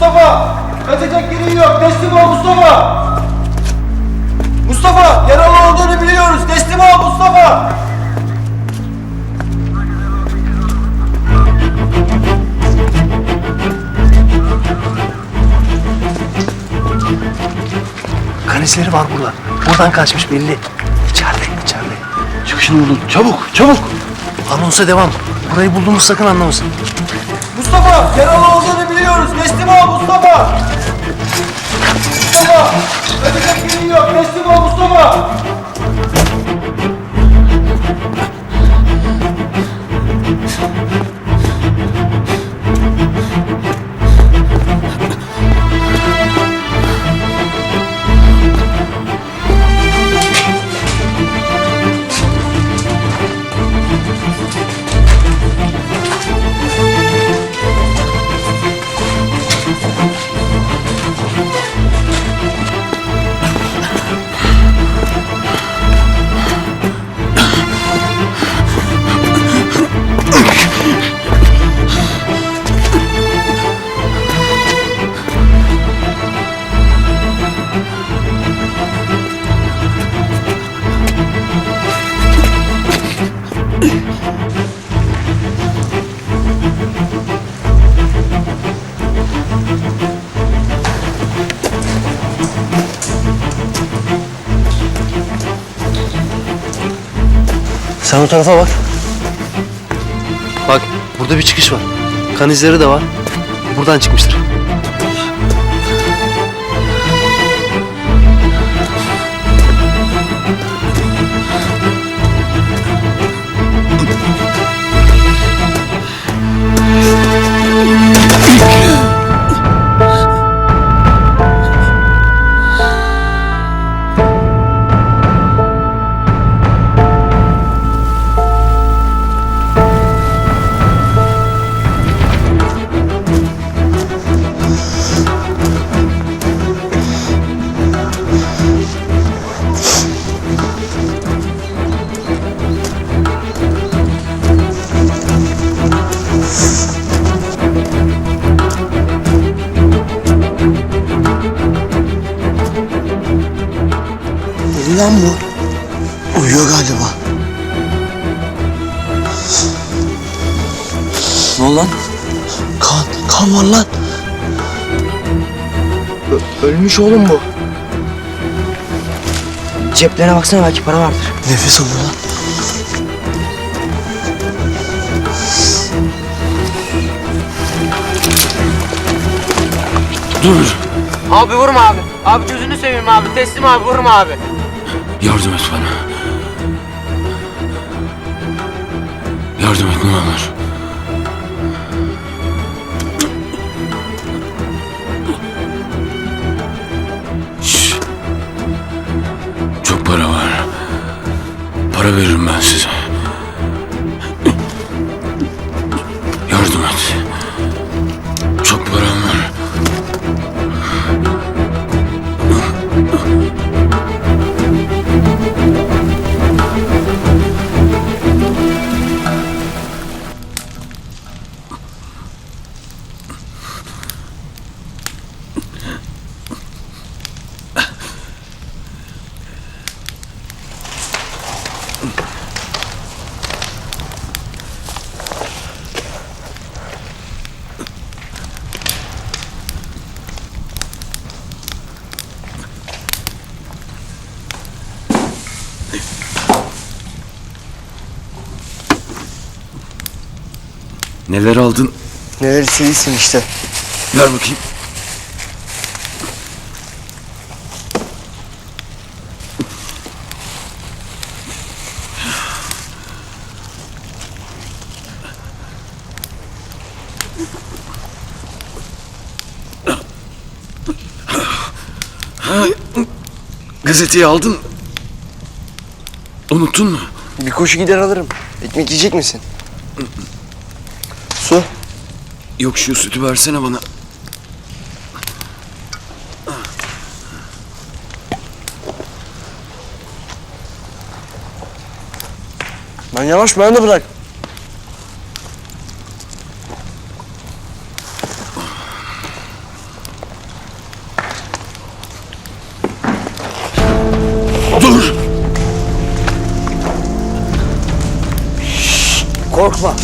Mustafa! Kaçacak yerin yok. Teslim ol Mustafa! Mustafa! Yaralı olduğunu biliyoruz. Teslim ol Mustafa! Kan izleri var burada. Buradan kaçmış belli. İçeride, içeride. Çıkışını bulun. Çabuk, çabuk. Anonsa devam. Burayı bulduğumuz sakın anlamasın. Mustafa! Yaralı. Teslim ol Mustafa! Mustafa! Kaçacak yerin yok. Teslim ol Mustafa! Sen o tarafa bak. Bak, burada bir çıkış var. Kan izleri de var. Buradan çıkmıştır. Lan bu. Uyuyor galiba. Ne oldu lan? Kan, kan var lan. Ölmüş oğlum bu. Ceplerine baksana belki para vardır. Nefes alıyor lan. Dur. Abi vurma abi. Abi gözünü seveyim abi. Teslim abi vurma abi. Yardım et bana. Yardım et ne olur. Şşş. Çok para var. Para veririm ben size. Neler aldın? Neler istediysin işte. Ver bakayım. Ha, Gazeteyi aldın. Unuttun mu? Bir koşu gider alırım. Ekmek yiyecek misin? Yok şu sütü versene bana. Ben yavaş ben de bırak. Dur! Korkma.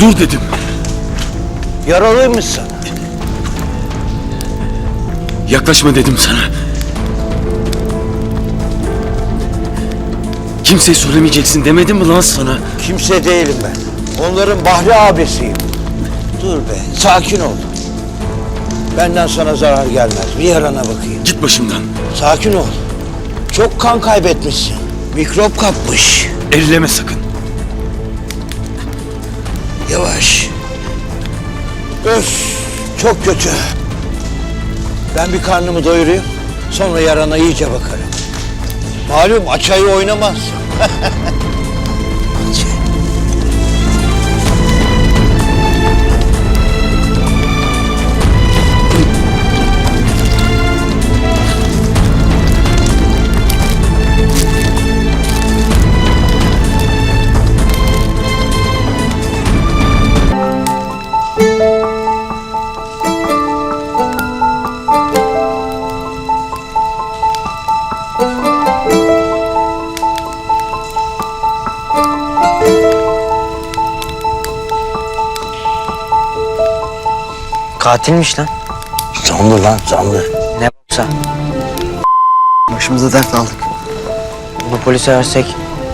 Dur dedim. Yaralıymışsın. Yaklaşma dedim sana. Kimseye söylemeyeceksin demedim mi lan sana? Kimse değilim ben. Onların Bahri abisiyim. Dur be, sakin ol. Benden sana zarar gelmez. Bir yarana bakayım. Git başımdan. Sakin ol. Çok kan kaybetmişsin. Mikrop kapmış. Elleme sakın. Yavaş. Öf, çok kötü. Ben bir karnımı doyurayım. Sonra yarana iyice bakarım. Malum açayı oynamaz. Katilmiş lan. Zanlı lan zanlı. Ne boksa. Başımıza dert aldık. Bunu polise versek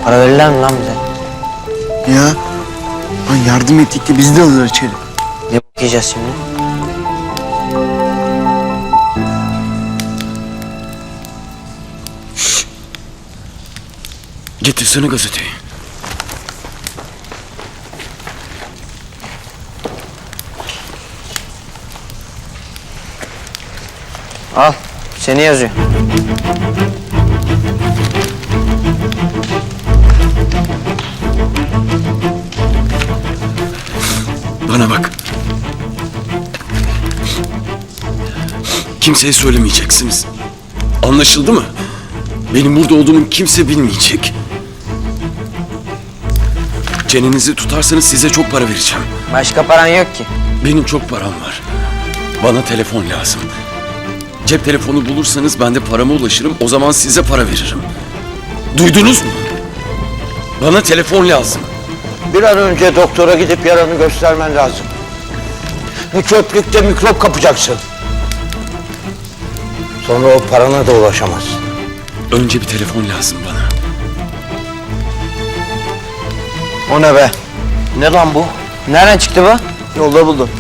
para verirler mi lan bize? Ya. Lan yardım ettik de bizi de alırlar içeri. Ne yiyeceğiz şimdi? Getirsene gazeteyi. Al. Seni yazıyor. Bana bak. Kimseye söylemeyeceksiniz. Anlaşıldı mı? Benim burada olduğumu kimse bilmeyecek. Çenenizi tutarsanız size çok para vereceğim. Başka paran yok ki. Benim çok param var. Bana telefon lazım. Cep telefonu bulursanız ben de parama ulaşırım. O zaman size para veririm. Duydunuz mu? Bana telefon lazım. Bir an önce doktora gidip yaranı göstermen lazım. Bu çöplükte mikrop kapacaksın. Sonra o parana da ulaşamazsın. Önce bir telefon lazım bana. O ne be? Ne lan bu? Nereden çıktı bu? Yolda buldum.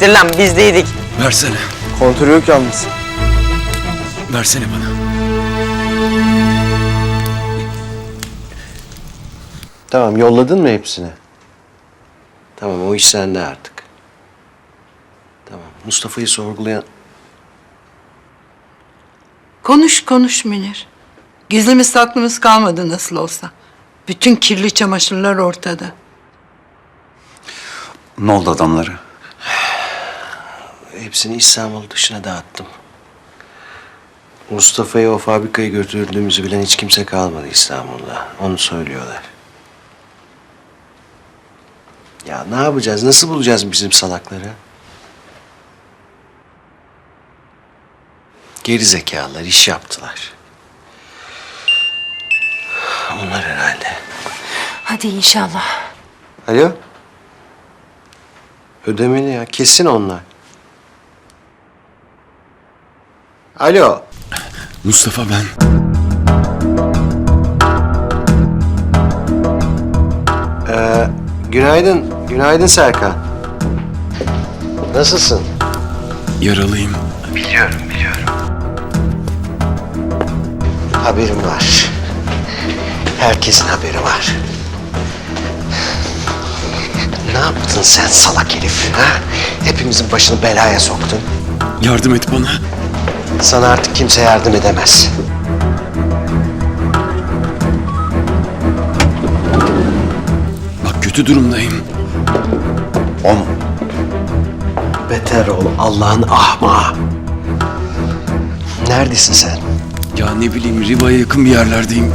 Dur lan biz değildik. Versene. Kontrol yok yalnız. Versene bana. Tamam yolladın mı hepsini? Tamam o iş sende artık. Tamam Mustafa'yı sorgulayan... Konuş konuş Münir. Gizlimiz saklımız kalmadı nasıl olsa. Bütün kirli çamaşırlar ortada. Ne oldu adamları? Hepsini İstanbul dışına dağıttım. Mustafa'yı o fabrikaya götürdüğümüzü bilen hiç kimse kalmadı İstanbul'da. Onu söylüyorlar. Ya ne yapacağız? Nasıl bulacağız bizim salakları? Geri zekalılar iş yaptılar. Onlar herhalde. Hadi inşallah. Alo? Ödemeli ya. Kesin onlar. Alo. Mustafa ben. Ee, günaydın. Günaydın Serkan. Nasılsın? Yaralıyım. Haberim var. Herkesin haberi var. Ne yaptın sen salak herif? Ha? Hepimizin başını belaya soktun. Yardım et bana. Sana artık kimse yardım edemez. Bak kötü durumdayım. On. Beter ol Allah'ın ahmağı. Neredesin sen? Ya ne bileyim Riva'ya yakın bir yerlerdeyim.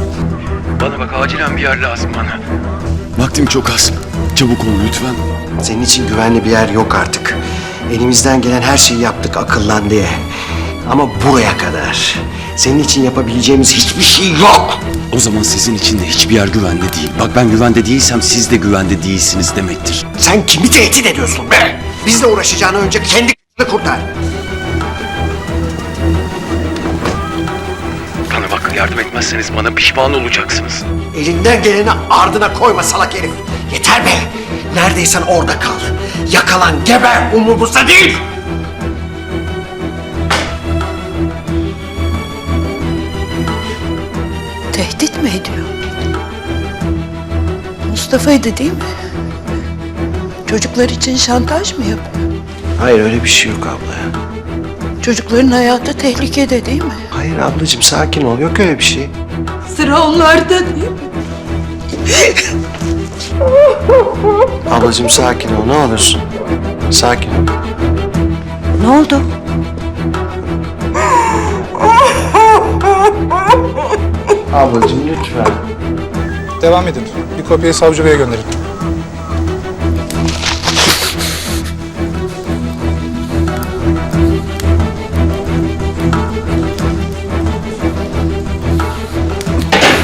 Bana bak acilen bir yer lazım bana. Vaktim çok az. Çabuk ol lütfen. Senin için güvenli bir yer yok artık. Elimizden gelen her şeyi yaptık akıllan diye. Ama buraya kadar. Senin için yapabileceğimiz hiçbir şey yok. O zaman sizin için de hiçbir yer güvende değil. Bak ben güvende değilsem siz de güvende değilsiniz demektir. Sen kimi tehdit ediyorsun be? Bizle uğraşacağını önce kendi k***ını kurtar. Bana bak yardım etmezseniz bana pişman olacaksınız. Elinden geleni ardına koyma salak herif. Yeter be. Neredeysen orada kal. Yakalan, geber umurumuzda değil. Mi ediyor? Mustafa'ydı değil mi? Çocuklar için şantaj mı yapıyor? Hayır öyle bir şey yok abla ya. Çocukların hayatı tehlikede değil mi? Hayır ablacığım sakin ol. Yok öyle bir şey. Sıra onlarda değil mi? Ablacığım sakin ol ne olursun. Sakin ol. Ne oldu? Ablacığım lütfen. Devam edin. Bir kopyayı savcı beye gönderin.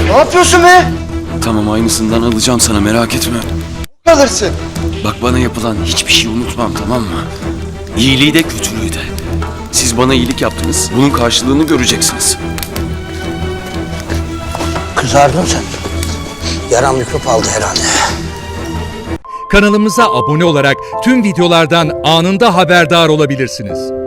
Ne yapıyorsun be? Tamam aynısından alacağım sana merak etme. Kalırsın. Bak bana yapılan hiçbir şey unutmam tamam mı? İyiliği de kötülüğü de. Siz bana iyilik yaptınız. Bunun karşılığını göreceksiniz. Kızardın sen. Yaran mikrop aldı herhalde. Kanalımıza abone olarak tüm videolardan anında haberdar olabilirsiniz.